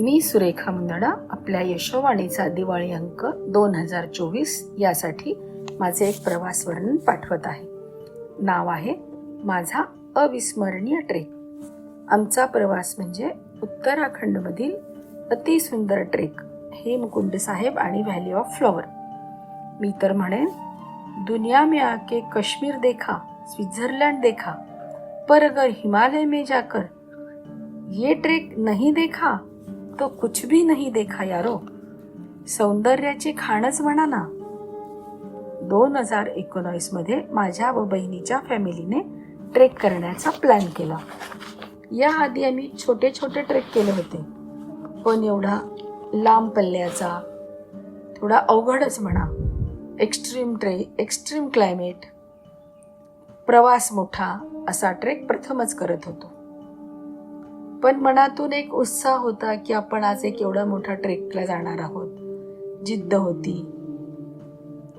मी सुरेखा मुंदडा आपल्या यशोवाणीचा दिवाळी अंक दोन हजार चोवीस यासाठी माझे एक प्रवास वर्णन पाठवत आहे. नाव आहे माझा अविस्मरणीय ट्रेक आमचा प्रवास म्हणजे उत्तराखंडमधील अतिसुंदर ट्रेक हे साहेब आणि व्हॅली ऑफ फ्लॉवर. मी तर म्हणेन दुनिया में आके कश्मीर देखा स्विट्जरलैंड देखा पर अगर हिमालय में जाकर ये ट्रेक नहीं देखा तो कुछ भी नहीं देखा यारो. सौंदर्याची खाणच म्हणा ना. दोन हजार एकोणावीसमध्ये माझ्या व बहिणीच्या फॅमिलीने ट्रेक करण्याचा प्लॅन केला. याआधी आम्ही छोटे छोटे ट्रेक केले होते. पण एवढा लांब पल्ल्याचा थोडा अवघडच म्हणा. एक्स्ट्रीम ट्रे एक्स्ट्रीम क्लायमेट प्रवास मोठा असा ट्रेक प्रथमच करत होतो. पण मनातून एक उत्साह होता की आपण आज एक एवढा मोठा ट्रेकला जाणार आहोत. जिद्द होती.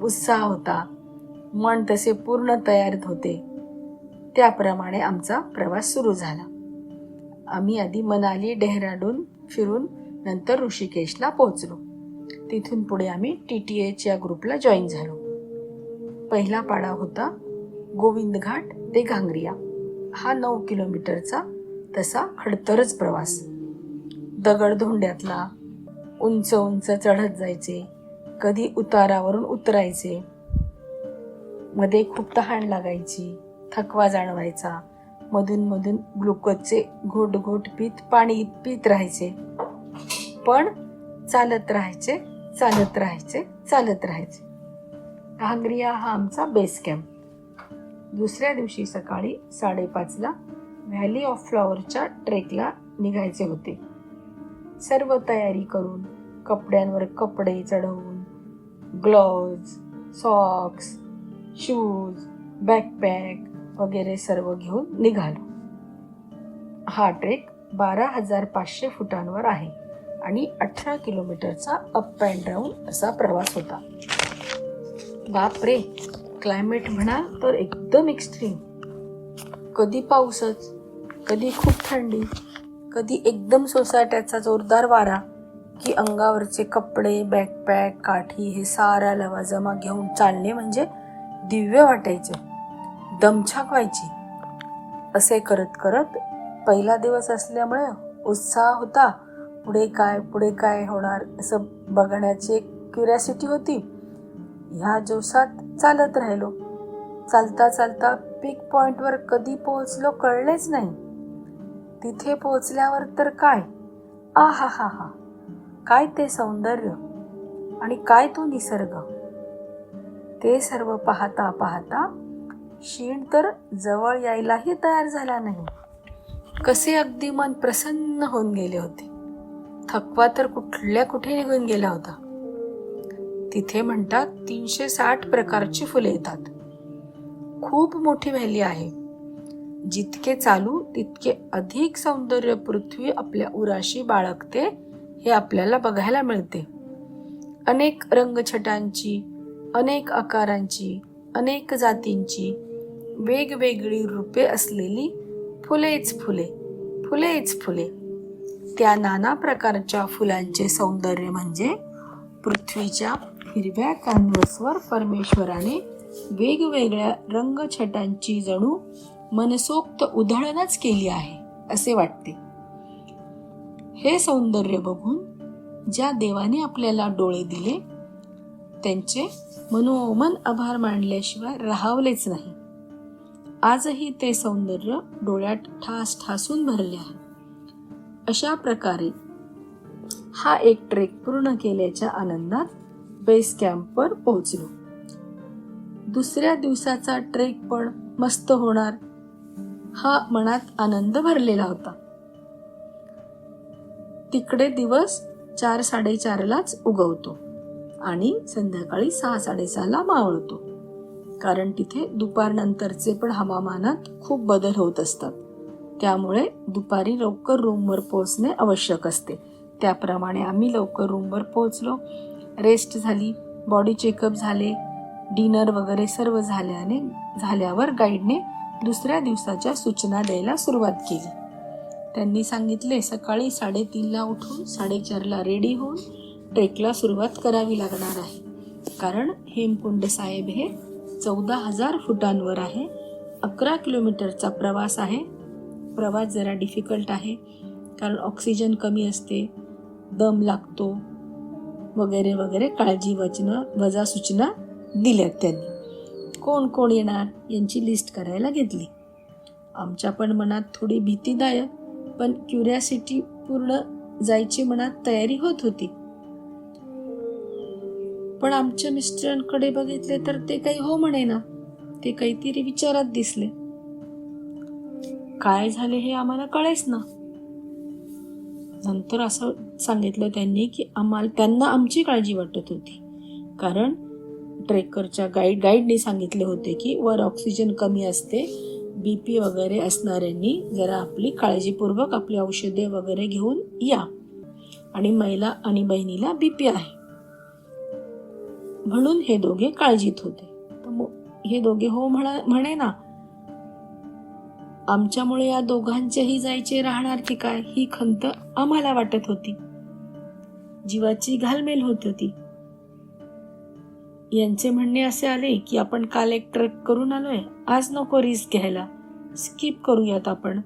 उत्साह होता. मन तसे पूर्ण तयारीत होते. त्याप्रमाणे आमचा प्रवास सुरू झाला. आम्ही आधी मनाली डेहराडून फिरून नंतर ऋषिकेशला पोहोचलो. तिथून पुढे आम्ही टी टी एच या ग्रुपला जॉईन झालो. पहिला पाडा होता गोविंदघाट ते घांगरिया. हा नऊ किलोमीटरचा तसा खडतरच प्रवास. दगडधोंड्यातला उंच उंच चढत जायचे कधी उतारावरून उतरायचे. मध्ये खूप तहान लागायची थकवा जाणवायचा. मधून मधून ग्लुकोजचे घोट घोट पीत पाणी पीत राहायचे. पण चालत राहायचे चालत राहायचे चालत राहायचे. घांगरिया हा आमचा बेस कॅम्प दुसऱ्या दिवशी सकाळी साडेपाचला व्हॅली ऑफ फ्लॉवरच्या ट्रेकला निघायचे होते. सर्व तयारी करून कपड्यांवर कपडे चढवून ग्लोव्ज सॉक्स शूज बॅकपॅक वगैरे सर्व घेऊन निघालो. हा ट्रेक बारा हजार पाचशे फुटांवर आहे आणि अठरा किलोमीटरचा अप अँड डाऊन असा प्रवास होता. बापरे! क्लायमेट म्हणा तर एकदम एक्स्ट्रीम कधी पाऊसच? कधी खूप थंडी कधी एकदम सोसाट्याचा जोरदार वारा की अंगावरचे कपडे बॅकपॅक काठी हे सारा लवाजमा घेऊन चालणे म्हणजे दिव्य वाटायचे दमछाक व्हायची असे करत करत पहिला दिवस असल्यामुळे उत्साह होता पुढे काय पुढे काय होणार असं बघण्याची एक क्युरियासिटी होती. ह्या जोशात चालत राहिलो. चालता चालता पीक पॉइंटवर कधी पोहोचलो कळलेच नाही. तिथे पोचल्यावर तर काय? आ हा हा हा काय ते सौंदर्य? आणि काय तो निसर्ग? ते सर्व पाहता पाहता शीण तर जवळ यायलाही तयार झाला नाही. कसे अगदी मन प्रसन्न होऊन गेले होते. थकवा तर कुठल्या कुठे निघून गेला होता. तिथे म्हणतात तीनशे साठ प्रकारची फुले येतात. खूप मोठी व्हॅली आहे. जितके चालू तितके अधिक सौंदर्य पृथ्वी आपल्या उराशी बाळगते हे आपल्याला बघायला मिळते. अनेक रंगछटांची अनेक आकारांची अनेक जातींची वेगवेगळी रूपे असलेली फुलेच फुले फुलेच फुले. त्या नाना प्रकारच्या फुलांचे सौंदर्य म्हणजे पृथ्वीच्या हिरव्या कॅनव्हसवर परमेश्वराने वेगवेगळ्या रंगछटांची जणू मनसोक्त उधळणच केली आहे असे वाटते. हे सौंदर्य बघून ज्या देवाने आपल्याला डोळे दिले त्यांचे मनोमन आभार मानल्याशिवाय राहावलेच नाही. आजही ते सौंदर्य डोळ्यात ठास ठासून भरले आहे. अशा प्रकारे हा एक ट्रेक पूर्ण केल्याच्या आनंदात बेस कॅम्पवर पोहोचलो. दुसऱ्या दिवसाचा ट्रेक पण मस्त होणार हा मनात आनंद भरलेला होता. तिकडे दिवस चार साडेचारलाच उगवतो आणि संध्याकाळी सहा साडेसहाला मावळतो. कारण तिथे दुपारनंतरचे पण हवामानात खूप बदल होत असतात. त्यामुळे दुपारी लवकर रूमवर पोहोचणे आवश्यक असते. त्याप्रमाणे आम्ही लवकर रूमवर पोहोचलो. रेस्ट झाली बॉडी चेकअप झाले डिनर वगैरे सर्व झाल्याने झाल्यावर गाईडने दुसऱ्या दिवसाच्या सूचना द्यायला सुरुवात केली. त्यांनी सांगितले सकाळी साडेतीनला उठून साडेचारला रेडी होऊन ट्रेकला सुरुवात करावी लागणार आहे. कारण हेमकुंड साहेब हे चौदा हजार फुटांवर आहे अकरा किलोमीटरचा प्रवास आहे. प्रवास जरा डिफिकल्ट आहे कारण ऑक्सिजन कमी असते दम लागतो वगैरे वगैरे काळजी वचनं वजा सूचना दिल्यात त्यांनी. कोण कोण येणार यांची लिस्ट करायला घेतली. आमच्या पण मनात थोडी भीतीदायक पण क्युरियासिटी पूर्ण जायची मनात तयारी होत होती. पण आमच्या मिस्टरांकडे बघितले तर ते काही हो म्हणे ना ते काहीतरी विचारात दिसले. काय झाले हे आम्हाला कळेच ना नंतर असं सांगितलं त्यांनी की आम्हाला त्यांना आमची काळजी वाटत होती. कारण ट्रेकरच्या गाईड गाईडने सांगितले होते की वर ऑक्सिजन कमी असते बी पी वगैरे असणाऱ्यांनी जरा आपली काळजीपूर्वक आपली औषधे वगैरे घेऊन या. आणि महिला आणि बहिणीला बी पी आहे. म्हणून हे दोघे काळजीत होते. तर मग हे दोघे हो म्हणा म्हणे ना आमच्यामुळे या दोघांचेही जायचे राहणार की काय? ही खंत आम्हाला वाटत होती. जीवाची घालमेल होत होती. यांचे म्हणणे असे आले की आपण काल एक ट्रेक करून आलोय. आज नको रिस्क घ्यायला. स्किप करूयात आपण.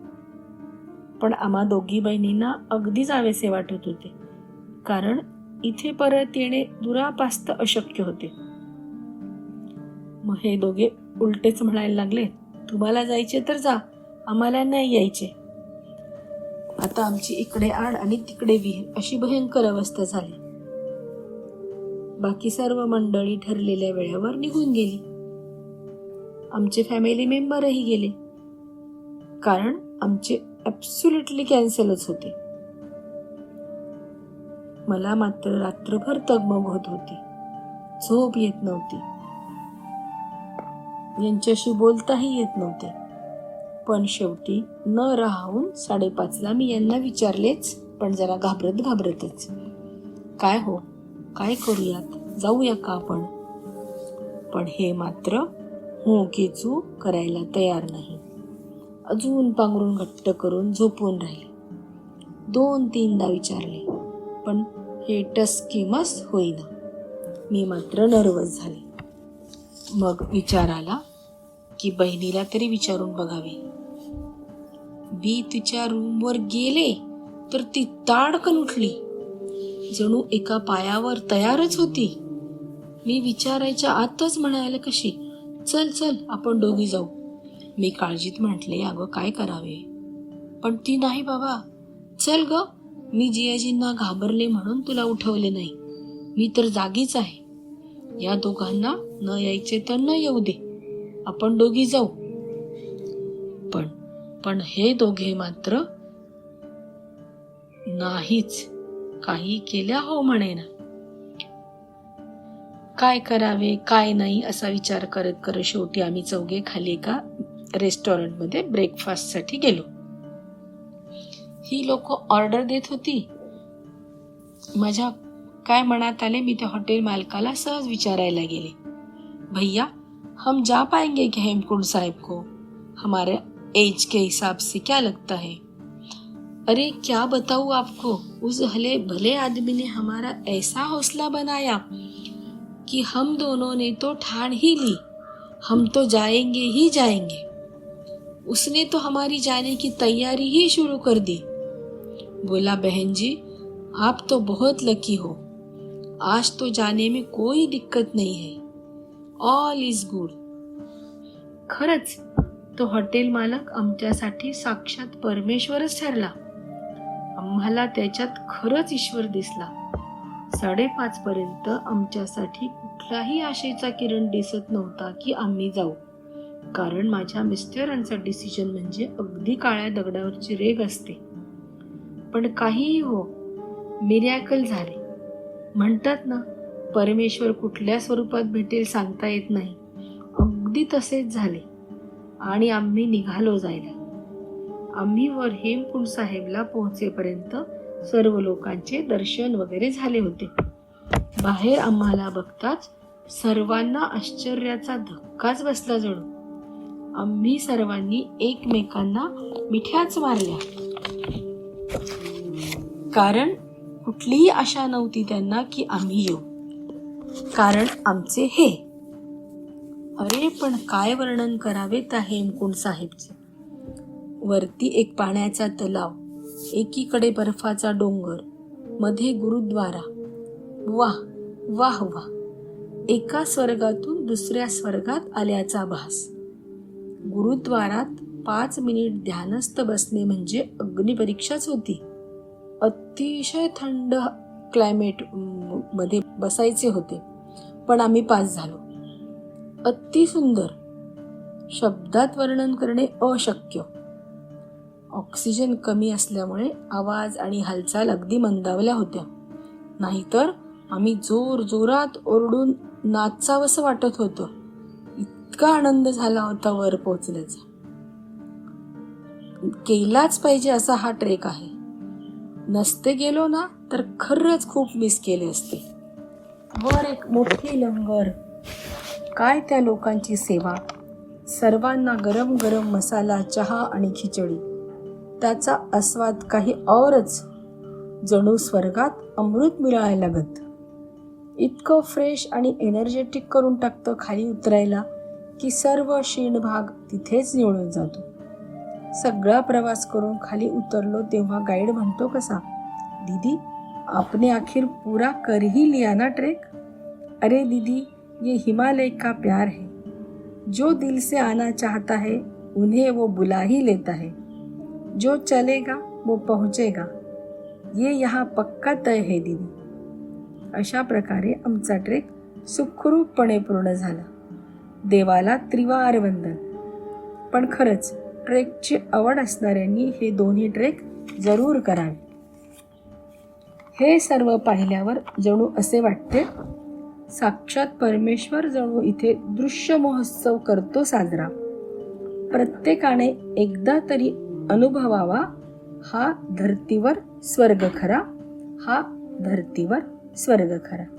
पण आम्हा दोघी बहिणींना अगदी जावेसे वाटत होते. कारण इथे परत येणे दुरापास्त अशक्य होते. मग हे दोघे उलटेच म्हणायला लागले तुम्हाला जायचे तर जा आम्हाला नाही यायचे. आता आमची इकडे आड आणि तिकडे विहीर अशी भयंकर अवस्था झाली. बाकी सर्व मंडळी ठरलेल्या वेळेवर निघून गेली. आमचे फॅमिली मेंबरही गेले. कारण आमचे ॲब्सुलेटली कॅन्सलच होते. मला मात्र रात्रभर तगमग होत होती. झोप येत नव्हती. यांच्याशी बोलताही येत नव्हते. पण शेवटी न राहून साडेपाचला मी यांना विचारलेच पण जरा घाबरत घाबरतच. काय हो? काय करूयात? जाऊया का आपण? पण हे मात्र हो केचू करायला तयार नाही. अजून पांघरून घट्ट करून झोपून राहिले. दोन तीनदा विचारले पण हे टस्किमस होईना. मी मात्र नर्वस झाले. मग विचार आला की बहिणीला तरी विचारून बघावे. मी तिच्या रूमवर गेले तर ती ताडकन उठली. जणू एका पायावर तयारच होती. मी विचारायच्या आतच म्हणायला कशी चल चल आपण दोघी जाऊ. मी काळजीत म्हटले अगं काय करावे? पण ती नाही बाबा. चल ग मी जियाजींना घाबरले म्हणून तुला उठवले नाही. मी तर जागीच आहे. या दोघांना न यायचे तर न येऊ दे. आपण दोघी जाऊ. पण पण हे दोघे मात्र नाहीच. काही केल्या हो म्हणे ना. काय करावे काय नाही असा विचार करत करत शेवटी आम्ही चौघे खाली एका रेस्टॉरंटमध्ये ब्रेकफास्टसाठी गेलो. ही लोक ऑर्डर देत होती. माझ्या काय मनात आले मी त्या हॉटेल मालकाला सहज विचारायला गेले. भैया हम जा पाएंगे की हेमकुंड साहेब को? हमारे एज के हिसाब से क्या लगता है? अरे, क्या बताऊँ आपको? उस भले भले आदमी ने हमारा ऐसा हौसला बनाया कि हम दोनों ने तो ठान ही ली, हम तो जाएँगे ही जाएँगे। उसने तो हमारी जाने की तैयारी ही शुरू कर दी। बोला, बहन जी, आप तो बहुत लकी हो। आज तो जाने में कोई दिक्कत नहीं है। ऑल इज़ गुड खरंच तो हॉटेल मालक आमच्यासाठी साक्षात परमेश्वरच ठरला। आम्हाला त्याच्यात खरंच ईश्वर दिसला. साडेपाच पर्यंत आमच्यासाठी कुठलाही आशेचा किरण दिसत नव्हता की आम्ही जाऊ. कारण माझ्या मिस्टरांचा डिसिजन म्हणजे अगदी काळ्या दगडावरची रेग असते. पण काहीही हो मिरॅकल झाले. म्हणतात ना परमेश्वर कुठल्या स्वरूपात भेटेल सांगता येत नाही. अगदी तसेच झाले. आणि आम्ही निघालो जायला. आम्ही वर हेमकुंड साहेबला पोहोचेपर्यंत सर्व लोकांचे दर्शन वगैरे झाले होते. बाहेर आम्हाला बघताच सर्वांना आश्चर्याचा धक्काच बसला जणू. आम्ही सर्वांनी एकमेकांना मिठ्याच मारल्या. कारण कुठलीही आशा नव्हती त्यांना की आम्ही येऊ. कारण आमचे हे. अरे पण काय वर्णन करावे त्या हेमकुंड साहेबचे? वरती एक पाण्याचा तलाव एकीकडे बर्फाचा डोंगरमध्ये गुरुद्वारा. वाह वाह वाह. एका स्वर्गातून दुसऱ्या स्वर्गात आल्याचा भास. गुरुद्वारात पाच मिनिट ध्यानस्थ बसणे म्हणजे अग्निपरीक्षाच होती. अतिशय थंड क्लायमेटमध्ये बसायचे होते पण आम्ही पास झालो. अति सुंदर. शब्दात वर्णन करणे अशक्य. ऑक्सिजन कमी असल्यामुळे आवाज आणि हालचाल अगदी मंदावल्या होत्या. नाहीतर आम्ही जोर जोरात ओरडून नाचावंसं वाटत होतं. इतका आनंद झाला होता वर पोहोचल्याचा. केलाच पाहिजे असा हा ट्रेक आहे. नसते गेलो ना तर खरंच खूप मिस केले असते. वर एक मोठी लंगर. काय त्या लोकांची सेवा? सर्वांना गरम गरम मसाला चहा आणि खिचडी. त्याचा आस्वाद काही औरच जणू स्वर्गात अमृत मिळायला लागत. इतकं फ्रेश आणि एनर्जेटिक करून टाकतं खाली उतरायला की सर्व क्षीण भाग तिथेच निवडून जातो. सगळा प्रवास करून खाली उतरलो तेव्हा गाईड म्हणतो कसा दीदी आपने आखिर पूरा कर ही लिया ना ट्रेक अरे दीदी ये हिमालय का प्यार है। जो दिल से आना चाहता है उन्हें वो बुला ही लेता है। जो चलेगा वो पोहोचेगा। ये यहाँ पक्का तय है दीदी। अशा प्रकारे आमचा ट्रेक सुखरूपपणे पूर्ण झाला. देवाला त्रिवार वंदन पण खरंच ट्रेकची आवड असणाऱ्यांनी हे दोन्ही ट्रेक जरूर करावे. हे सर्व पाहिल्यावर जणू असे वाटते साक्षात परमेश्वर जणू इथे दृश्य महोत्सव करतो साजरा. प्रत्येकाने एकदा तरी अनुभवावा. हा धर्तीवर स्वर्ग खरा. हा धर्तीवर स्वर्ग खरा.